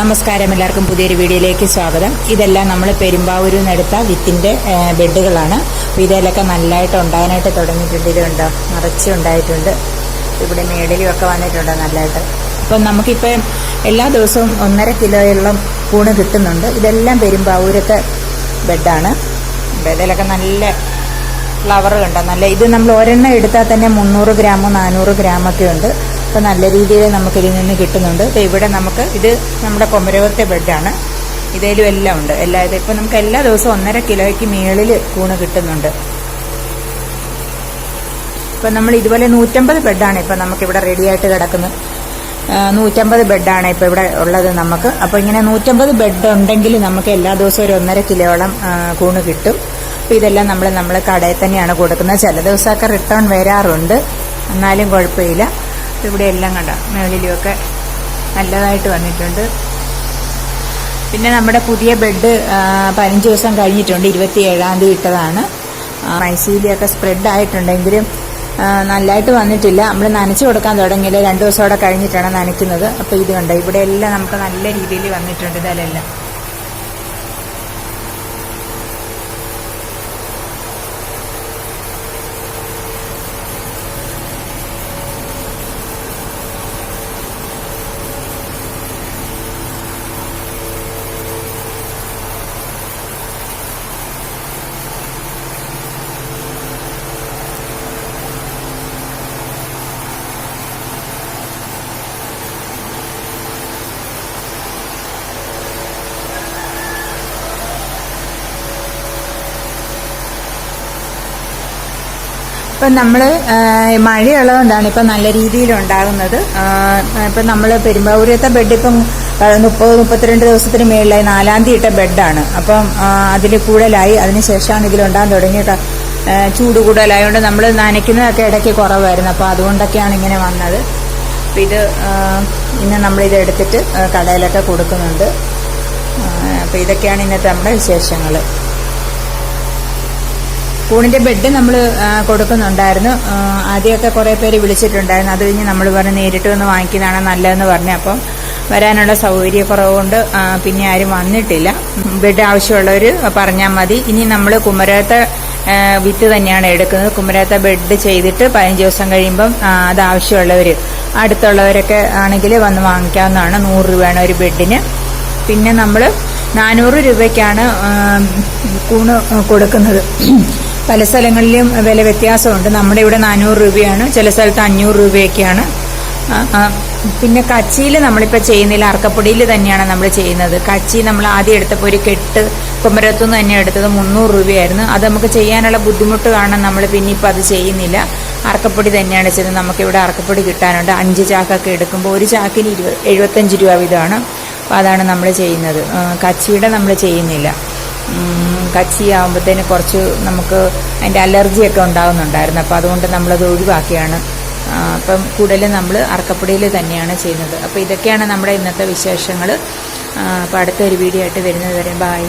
നമസ്കാരം. എല്ലാവർക്കും പുതിയൊരു വീഡിയോയിലേക്ക് സ്വാഗതം. ഇതെല്ലാം നമ്മൾ പെരുമ്പാവൂരിൽ നിന്നെടുത്ത വിത്തിന്റെ ബെഡുകളാണ്. അപ്പോൾ ഇതിലൊക്കെ നല്ലതായിട്ട് ഉണ്ടാകാനായിട്ട് തുടങ്ങിയിട്ടുണ്ട്. ഇതുണ്ടോ നിറച്ച് ഉണ്ടായിട്ടുണ്ട് ഇവിടെ മേടലിയൊക്കെ വന്നിട്ടുണ്ട് നല്ലതായിട്ട് അപ്പം നമുക്കിപ്പോൾ എല്ലാ ദിവസവും ഒന്നര കിലോയോളം കൂണ് കിട്ടുന്നുണ്ട്. ഇതെല്ലാം പെരുമ്പാവൂരത്തെ ബെഡാണ്. ഇതിലൊക്കെ നല്ല ഫ്ലവർ കണ്ടോ? നല്ല ഇത് നമ്മൾ ഒരെണ്ണം എടുത്താൽ തന്നെ മുന്നൂറ് ഗ്രാമോ നാനൂറ് ഗ്രാമൊക്കെ ഉണ്ട്. അപ്പോൾ നല്ല രീതിയിൽ നമുക്ക് ഇതിൽ നിന്ന് കിട്ടുന്നുണ്ട്. അപ്പോൾ ഇവിടെ നമുക്ക് ഇത് നമ്മുടെ കൊമരവത്തെ ബെഡാണ് ഇതിലും എല്ലാം ഉണ്ട്. എല്ലാ ഇത് ഇപ്പോൾ നമുക്ക് എല്ലാ ദിവസവും ഒന്നര കിലോയ്ക്ക് മേളിൽ കൂണ് കിട്ടുന്നുണ്ട്. ഇപ്പം നമ്മൾ ഇതുപോലെ നൂറ്റമ്പത് ബെഡാണ് ഇപ്പം നമുക്കിവിടെ റെഡിയായിട്ട് കിടക്കുന്നത്. നൂറ്റമ്പത് ബെഡാണ് ഇപ്പോൾ ഇവിടെ ഉള്ളത് നമുക്ക്. അപ്പോൾ ഇങ്ങനെ നൂറ്റമ്പത് ബെഡ് ഉണ്ടെങ്കിൽ നമുക്ക് എല്ലാ ദിവസവും ഒരു ഒന്നര കിലോയോളം കൂണ് കിട്ടും. അപ്പോൾ ഇതെല്ലാം നമ്മൾ നമ്മൾ കടയിൽ തന്നെയാണ് കൊടുക്കുന്നത്. ചില ദിവസമൊക്കെ റിട്ടേൺ വരാറുണ്ട്. എന്നാലും കുഴപ്പമില്ല. ഇവിടെ എല്ലാം കണ്ട മേളിലുമൊക്കെ നല്ലതായിട്ട് വന്നിട്ടുണ്ട്. പിന്നെ നമ്മുടെ പുതിയ ബെഡ് പതിനഞ്ച് ദിവസം കഴിഞ്ഞിട്ടുണ്ട്. ഇരുപത്തി ഏഴാം തീയതി ഇട്ടതാണ്. മൈസീലിയൊക്കെ സ്പ്രെഡ് ആയിട്ടുണ്ടെങ്കിലും നല്ലതായിട്ട് വന്നിട്ടില്ല. നമ്മൾ നനച്ചു കൊടുക്കാൻ തുടങ്ങിയില്ല. രണ്ട് കൂടെ കഴിഞ്ഞിട്ടാണ് നനയ്ക്കുന്നത്. അപ്പോൾ ഇത് കണ്ടോ? ഇവിടെ എല്ലാം നമുക്ക് നല്ല രീതിയിൽ വന്നിട്ടുണ്ട് ഇതിലെല്ലാം ഇപ്പം നമ്മൾ മഴയുള്ളതുകൊണ്ടാണ് ഇപ്പം നല്ല രീതിയിൽ ഉണ്ടാകുന്നത്. ഇപ്പം നമ്മൾ പെരുമ്പാവൂരത്തെ ബെഡ് ഇപ്പം മുപ്പത് മുപ്പത്തിരണ്ട് ദിവസത്തിന് മേളിലായി നാലാം തീയതി ഇട്ട ബെഡാണ്. അപ്പം അതിൽ കൂടുതലായി അതിനുശേഷമാണ് ഇതിലുണ്ടാകാൻ തുടങ്ങിയ ചൂട് കൂടുതലായതുകൊണ്ട് നമ്മൾ നനയ്ക്കുന്നതൊക്കെ ഇടയ്ക്ക് കുറവായിരുന്നു. അപ്പോൾ അതുകൊണ്ടൊക്കെയാണ് ഇങ്ങനെ വന്നത്. അപ്പം ഇത് ഇന്ന് നമ്മളിത് എടുത്തിട്ട് കടയിലൊക്കെ കൊടുക്കുന്നുണ്ട്. അപ്പോൾ ഇതൊക്കെയാണ് ഇന്നത്തെ നമ്മുടെ വിശേഷങ്ങൾ കൂണിന്റെ ബെഡ് നമ്മൾ കൊടുക്കുന്നുണ്ടായിരുന്നു. ആദ്യമൊക്കെ കുറേ പേര് വിളിച്ചിട്ടുണ്ടായിരുന്നു. അത് കഴിഞ്ഞ് നമ്മൾ പറഞ്ഞ് നേരിട്ട് വന്ന് വാങ്ങിക്കുന്നതാണ് നല്ലതെന്ന് പറഞ്ഞു. അപ്പം വരാനുള്ള സൗകര്യക്കുറവുകൊണ്ട് പിന്നെ ആരും വന്നിട്ടില്ല. ബെഡ് ആവശ്യമുള്ളവർ പറഞ്ഞാൽ മതി. ഇനി നമ്മൾ കുമരകത്തെ വിത്ത് തന്നെയാണ് എടുക്കുന്നത്. കുമരകത്തെ ബെഡ് ചെയ്തിട്ട് പതിനഞ്ച് ദിവസം കഴിയുമ്പം അത് ആവശ്യമുള്ളവർ അടുത്തുള്ളവരൊക്കെ ആണെങ്കിൽ വന്ന് വാങ്ങിക്കാവുന്നതാണ്. നൂറ് രൂപയാണ് ഒരു ബെഡിന്. പിന്നെ നമ്മൾ നാനൂറ് രൂപയ്ക്കാണ് കൂണ് കൊടുക്കുന്നത്. പല സ്ഥലങ്ങളിലും വില വ്യത്യാസമുണ്ട്. നമ്മുടെ ഇവിടെ നാനൂറ് രൂപയാണ്. ചില സ്ഥലത്ത് അഞ്ഞൂറ് രൂപയൊക്കെയാണ്. പിന്നെ കച്ചിയിൽ നമ്മളിപ്പോൾ ചെയ്യുന്നില്ല. അറക്കപ്പൊടിയിൽ തന്നെയാണ് നമ്മൾ ചെയ്യുന്നത്. കച്ചി നമ്മൾ ആദ്യം എടുത്തപ്പോൾ ഒരു കെട്ട് കുമരത്തുനിന്ന് തന്നെ എടുത്തത് മുന്നൂറ് രൂപയായിരുന്നു. അത് നമുക്ക് ചെയ്യാനുള്ള ബുദ്ധിമുട്ട് കാരണം നമ്മൾ പിന്നെ ഇപ്പം അത് ചെയ്യുന്നില്ല. അറക്കപ്പൊടി തന്നെയാണ് ചെയ്യുന്നത്. നമുക്കിവിടെ അറക്കപ്പൊടി കിട്ടാനുണ്ട്. അഞ്ച് ചാക്കൊക്കെ എടുക്കുമ്പോൾ ഒരു ചാക്കിന് ഇരുപത് എഴുപത്തഞ്ച് രൂപ വീതമാണ്. അപ്പോൾ അതാണ് നമ്മൾ ചെയ്യുന്നത്. കച്ചിയുടെ നമ്മൾ ചെയ്യുന്നില്ല. ഉം, കച്ചി ആകുമ്പോഴത്തേന് കുറച്ച് നമുക്ക് അതിന്റെ അലർജിയൊക്കെ ഉണ്ടാകുന്നുണ്ടായിരുന്നു അപ്പോൾ അതുകൊണ്ട് നമ്മളത് ഒഴിവാക്കിയാണ്. അപ്പം കൂടുതലും നമ്മൾ അറക്കപ്പൊടിയിൽ തന്നെയാണ് ചെയ്യുന്നത്. അപ്പോൾ ഇതൊക്കെയാണ് നമ്മുടെ ഇന്നത്തെ വിശേഷങ്ങൾ അപ്പോൾ അടുത്തൊരു വീഡിയോ ആയിട്ട് വരുന്നത് വരെ. ബായ്